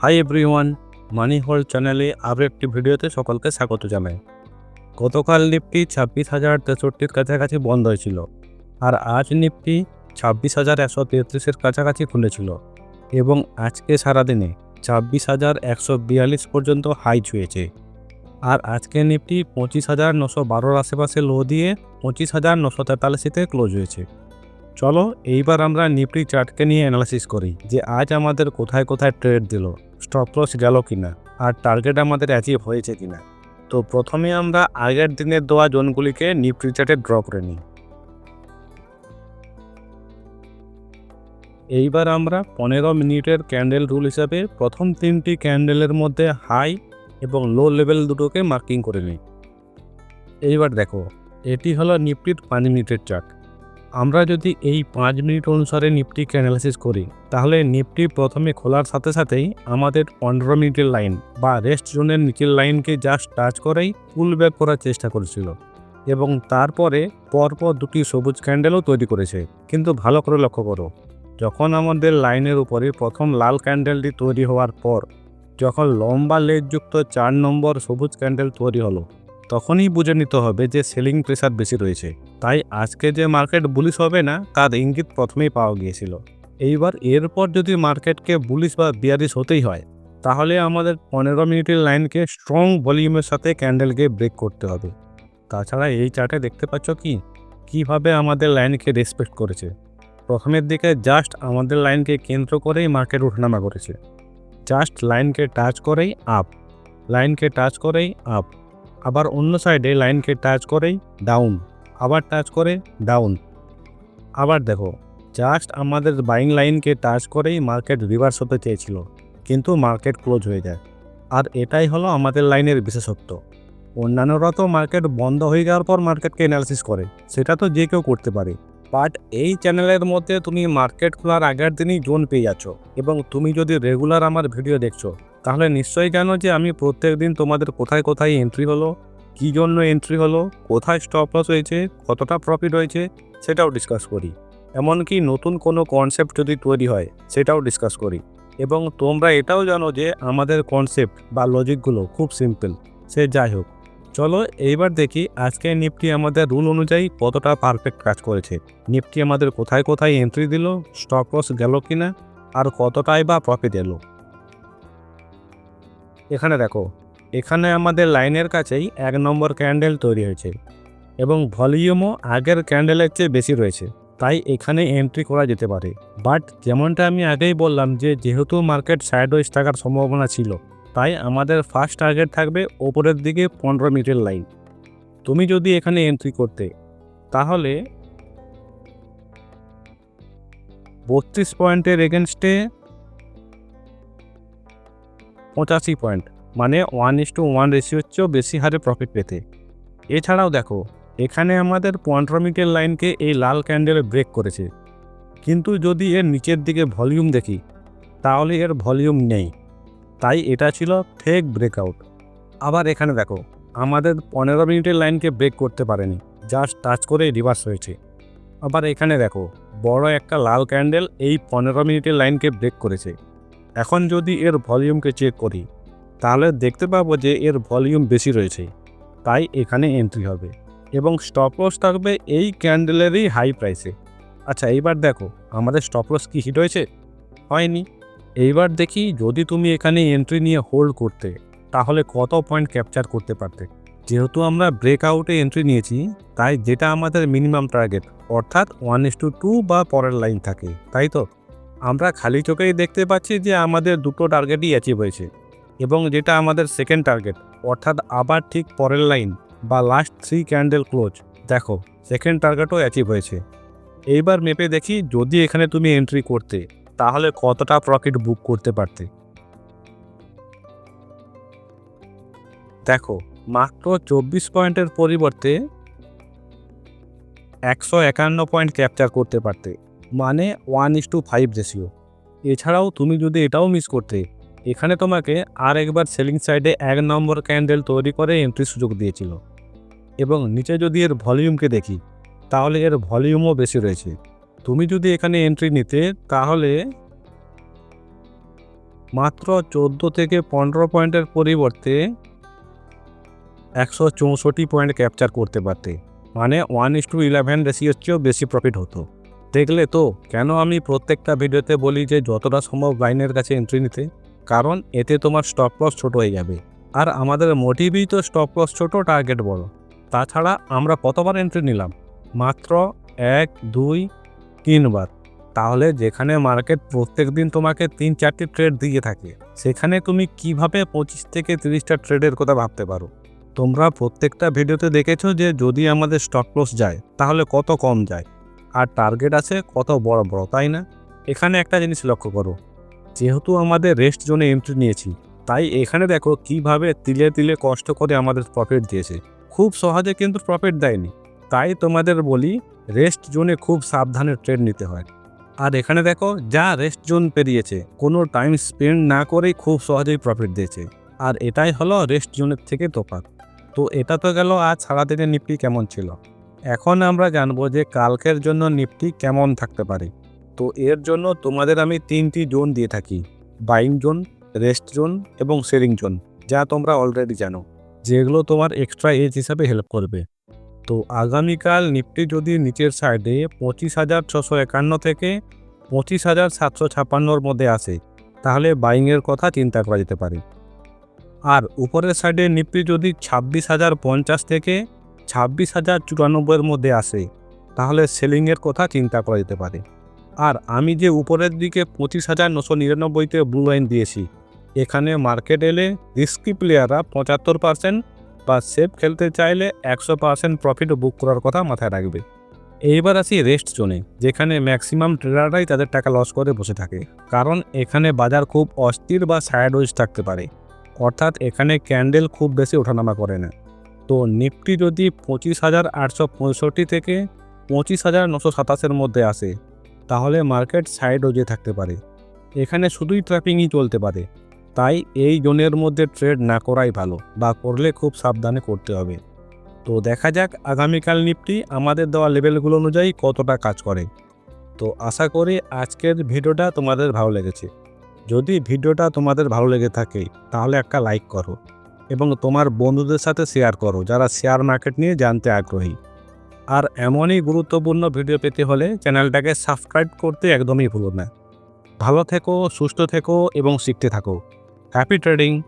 Hi everyone মানি whole চ্যানেলে আরও একটি ভিডিওতে সকলকে স্বাগত জানাই। গতকাল নিফটি ছাব্বিশ হাজার তেষট্টির কাছাকাছি বন্ধ হয়েছিল আর আজ নিফটি ছাব্বিশ হাজার একশো তেত্রিশের কাছাকাছি খুলেছিল এবং আজকে সারাদিনে ছাব্বিশ হাজার একশো বিয়াল্লিশ পর্যন্ত হাই ছুঁয়েছে। আর আজকে নিফটি পঁচিশ হাজার নশো বারোর আশেপাশে লো দিয়ে পঁচিশ হাজার নশো তেতাল্লিশিতে ক্লোজ হয়েছে। চলো এইবার আমরা নিফটি চার্টকে নিয়ে অ্যানালাইসিস করি যে আজ আমাদের কোথায় কোথায় ট্রেড দিল। স্টপ লস গেল কিনা? আর টার্গেট আমাদের অ্যাচিভ হয়েছে কিনা? তো প্রথমে আমরা আগের দিনের দেওয়া জোনগুলিকে নিফটি চার্টে ড্র করে নিই। এইবার আমরা পনেরো মিনিটের ক্যান্ডেল রুল হিসাবে প্রথম তিনটি ক্যান্ডেলের মধ্যে হাই এবং লো লেভেল দুটোকে মার্কিং করে নিই। এইবার দেখো, এটি হলো নিফটির পাঁচ মিনিটের চার্ট আমরা যদি এই পাঁচ মিনিট অনুসারে নিফটিকে অ্যানালাইসিস করি, তাহলে নিফটি প্রথমে খোলার সাথে সাথেই আমাদের পনেরো মিনিটের লাইন বা রেস্ট জোনের নিচের লাইনকে জাস্ট টাচ করেই পুল ব্যাক করার চেষ্টা করেছিল এবং তারপরে পরপর দুটি সবুজ ক্যান্ডেলও তৈরি করেছে। কিন্তু ভালো করে লক্ষ্য করো, যখন আমাদের লাইনের উপরে প্রথম লাল ক্যান্ডেলটি তৈরি হওয়ার পর, যখন লম্বা লেজযুক্ত চার নম্বর সবুজ ক্যান্ডেল তৈরি হলো তখনই বুঝে নিতে হবে যে সেলিং প্রেশার বেশি রয়েছে। তাই আজকে যে মার্কেট বুলিশ হবে না, তার ইঙ্গিত প্রথমেই পাওয়া গিয়েছিল। এইবার এরপর যদি মার্কেটকে বুলিশ বা বিয়ারিশ হতেই হয়, তাহলে আমাদের পনেরো মিনিটের লাইনকে স্ট্রং ভলিউমের সাথে ক্যান্ডেলকে ব্রেক করতে হবে। তাছাড়া এই চার্টে দেখতে পাচ্ছ কি? কীভাবে আমাদের লাইনকে রেসপেক্ট করেছে? প্রথমের দিকে জাস্ট আমাদের লাইনকে কেন্দ্র করেই মার্কেট ওঠানামা করেছে। জাস্ট লাইনকে টাচ করেই আপ লাইনকে টাচ করেই আপ আবার অন্য সাইডে লাইনকে টাচ করেই ডাউন আবার টাচ করে ডাউন আবার দেখো জাস্ট আমাদের বাইং লাইনকে টাচ করেই মার্কেট রিভার্স হতে চেয়েছিল, কিন্তু মার্কেট ক্লোজ হয়ে যায়। আর এটাই হলো আমাদের লাইনের বিশেষত্ব। অন্যান্যরা তো মার্কেট বন্ধ হয়ে যাওয়ার পর মার্কেটকে অ্যানালিসিস করে, সেটা তো যে কেউ করতে পারে। বাট এই চ্যানেলের মধ্যে তুমি মার্কেট খোলার আগের দিনই জোন পেয়ে যাচ্ছ, এবং তুমি যদি রেগুলার আমার ভিডিও দেখছ তাহলে নিশ্চয়ই জানো যে আমি প্রত্যেক দিন তোমাদের কোথায় কোথায় এন্ট্রি হলো, কী জন্য এন্ট্রি হলো, কোথায় স্টপ লস হয়েছে, কতটা প্রফিট হয়েছে, সেটাও ডিসকাস করি। এমনকি নতুন কোনো কনসেপ্ট যদি তৈরি হয়, সেটাও ডিসকাস করি। এবং তোমরা এটাও জানো যে আমাদের কনসেপ্ট বা লজিকগুলো খুব সিম্পল সে যাই হোক, চলো এইবার দেখি আজকে নিফটি আমাদের রুল অনুযায়ী কতটা পারফেক্ট কাজ করেছে। নিফটি আমাদের কোথায় কোথায় এন্ট্রি দিল স্টপ লস গেল কিনা, আর কতটাই বা প্রফিট এলো। এখানে দেখো, এখানে আমাদের লাইনের কাছেই এক নম্বর ক্যান্ডেল তৈরি হয়েছে এবং ভলিউমও আগের ক্যান্ডেলের চেয়ে বেশি রয়েছে, তাই এখানে এন্ট্রি করা যেতে পারে। বাট যেমনটা আমি আগেই বললাম যে যেহেতু মার্কেট সাইডওয়েজ থাকার সম্ভাবনা ছিল, তাই আমাদের ফার্স্ট টার্গেট থাকবে ওপরের দিকে পনেরো মিনিটের লাইন তুমি যদি এখানে এন্ট্রি করতে, তাহলে বত্রিশ পয়েন্টের এগেনস্টে পঁচাশি পয়েন্ট মানে ওয়ান ইস টু ওয়ান রেশিওর চেয়েও বেশি হারে প্রফিট পেতে। এছাড়াও দেখো, এখানে আমাদের পনেরো মিনিটের লাইনকে এই লাল ক্যান্ডেলে ব্রেক করেছে। কিন্তু যদি এর নিচের দিকে ভলিউম দেখি, তাহলে এর ভলিউম নেই। তাই এটা ছিল ফেক ব্রেকআউট আবার এখানে দেখো, আমাদের পনেরো মিনিটের লাইনকে ব্রেক করতে পারেনি জাস্ট টাচ করে রিভার্স হয়েছে। আবার এখানে দেখো, বড় একটা লাল ক্যান্ডেল এই পনেরো মিনিটের লাইনকে ব্রেক করেছে। এখন যদি এর ভলিউমকে চেক করি, তাহলে দেখতে পাবো যে এর ভলিউম বেশি রয়েছে, তাই এখানে এন্ট্রি হবে এবং স্টপ লস থাকবে এই ক্যান্ডেলেরই হাই প্রাইসে আচ্ছা এইবার দেখো, আমাদের স্টপ লস কি হিট হয়েছে? হয়নি। এইবার দেখি যদি তুমি এখানে এন্ট্রি নিয়ে হোল্ড করতে, তাহলে কত পয়েন্ট ক্যাপচার করতে পারতে? যেহেতু আমরা ব্রেকআউটে এন্ট্রি নিয়েছি, তাই যেটা আমাদের মিনিমাম টার্গেট অর্থাৎ ওয়ান ইস টু টু বা পরের লাইন থাকে, তাই তো? আমরা খালি চোখেই দেখতে পাচ্ছি যে আমাদের দুটো টার্গেটই অ্যাচিভ হয়েছে এবং যেটা আমাদের সেকেন্ড টার্গেট অর্থাৎ আবার ঠিক পরের লাইন বা লাস্ট থ্রি ক্যান্ডেল ক্লোজ দেখো সেকেন্ড টার্গেটও অ্যাচিভ হয়েছে। এইবার মেপে দেখি যদি এখানে তুমি এন্ট্রি করতে, তাহলে কতটা প্রফিট বুক করতে পারতে? দেখো, মাত্র চব্বিশ পয়েন্টের পরিবর্তে একশো একান্ন পয়েন্ট ক্যাপচার করতে পারতে। মানে one is to five ratio এছাড়াও তুমি যদি এটাও মিস করতে, এখানে তোমাকে আর একবার সেলিং সাইডে এক নম্বর ক্যান্ডেল তৈরি করে এন্ট্রি সুযোগ দিয়েছিল। এবং নিচে যদি এর ভলিউমকে দেখি, তাহলে এর ভলিউমও বেশি রয়েছে। তুমি যদি এখানে এন্ট্রি নিতে, তাহলে মাত্র চোদ্দ থেকে পনেরো পয়েন্টের পরিবর্তে একশো চৌষট্টি পয়েন্ট ক্যাপচার করতে পারতে। মানে ওয়ান ইস টু ইলেভেন রেশিওর চেয়েও বেশি প্রফিট হতো। দেখলে তো কেন আমি প্রত্যেকটা ভিডিওতে বলি যে যতটা সম্ভব লাইনের কাছে এন্ট্রি নিতে? কারণ এতে তোমার স্টপ লস ছোট হয়ে যাবে। আর আমাদের মোটিভই তো স্টপ লস ছোট টার্গেট বড়। তাছাড়া আমরা কতবার এন্ট্রি নিলাম? মাত্র এক, দুই, তিনবার। তাহলে যেখানে মার্কেট প্রত্যেক দিন তোমাকে তিন, চারটি ট্রেড দিয়ে থাকে, সেখানে তুমি কীভাবে পঁচিশ থেকে তিরিশটা ট্রেডের কথা ভাবতে পারো? তোমরা প্রত্যেকটা ভিডিওতে দেখেছ যে যদি আমাদের স্টক লস যায়, তাহলে কত কম যায়? আর টার্গেট আছে কত বড় বড়, তাই না? এখানে একটা জিনিস লক্ষ্য করো। যেহেতু আমাদের রেস্ট জোনে এন্ট্রি নিয়েছি, তাই এখানে দেখো কীভাবে তিলে তিলে কষ্ট করে আমাদের প্রফিট দিয়েছে। খুব সহজে কিন্তু প্রফিট দেয়নি। তাই তোমাদের বলি রেস্ট জোনে খুব সাবধানে ট্রেড নিতে হয়। আর এখানে দেখো, যা রেস্ট জোন পেরিয়েছে, কোনো টাইম স্পেন্ড না করেই খুব সহজেই প্রফিট দিয়েছে। আর এটাই হলো রেস্ট জোনের থেকে তফাৎ। তো এটা তো গেল আজ সারাদিনের নিফটি কেমন ছিল? এখন আমরা জানব যে কালকের জন্য নিফটি কেমন থাকতে পারে। তো এর জন্য তোমাদের আমি তিনটি জোন দিয়ে থাকি। বাইং জোন, রেস্ট জোন এবং সেলিং জোন, যা তোমরা অলরেডি জানো, যেগুলো তোমার এক্সট্রা এজ হিসাবে হেল্প করবে। তো আগামীকাল নিফটি যদি নিচের সাইডে পঁচিশ হাজার ছশো একান্ন থেকে পঁচিশ হাজার সাতশো ছাপ্পান্নর মধ্যে আসে, তাহলে বাইংয়ের কথা চিন্তা করা যেতে পারে। আর উপরের সাইডে নিফটি যদি ছাব্বিশ হাজার পঞ্চাশ থেকে ছাব্বিশ হাজার চুরানব্বইয়ের মধ্যে আসে তাহলে সেলিংয়ের কথা চিন্তা করা যেতে পারে। আর আমি যে উপরের দিকে পঁচিশ হাজার নশো নিরানব্বইতে ব্লু লাইন দিয়েছি, এখানে মার্কেট এলে রিস্কি প্লেয়াররা পঁচাত্তর পার্সেন্ট বা সেফ খেলতে চাইলে একশো পার্সেন্ট প্রফিট বুক করার কথা মাথায় রাখবে। এইবার আসি রেস্ট জোনে যেখানে ম্যাক্সিমাম ট্রেডাররাই তাদের টাকা লস করে বসে থাকে। কারণ এখানে বাজার খুব অস্থির বা সাইডওয়েজ থাকতে পারে। অর্থাৎ এখানে ক্যান্ডেল খুব বেশি ওঠানামা করে না। তো নিফটি যদি পঁচিশ হাজার আটশো পঁয়ষট্টি থেকে পঁচিশ হাজার নশো সাতাশের মধ্যে আসে, তাহলে মার্কেট সাইড ওজে থাকতে পারে। এখানে শুধুই ট্র্যাপিংই চলতে পারে। তাই এই জোনের মধ্যে ট্রেড না করাই ভালো, বা করলে খুব সাবধানে করতে হবে। তো দেখা যাক আগামীকাল নিফটি আমাদের দেওয়া লেভেলগুলো অনুযায়ী কতটা কাজ করে। তো আশা করি আজকের ভিডিওটা তোমাদের ভালো লেগেছে। যদি ভিডিওটা তোমাদের ভালো লেগে থাকে, তাহলে একটা লাইক করো। এবং তোমার বন্ধুদের সাথে শেয়ার করো, যারা শেয়ার মার্কেট নিয়ে জানতে আগ্রহী। আর এমনই গুরুত্বপূর্ণ ভিডিও পেতে হলে চ্যানেলটাকে সাবস্ক্রাইব করতে একদমই ভুলো না। ভালো থেকো, সুস্থ থেকো এবং শিখতে থাকো। Happy trading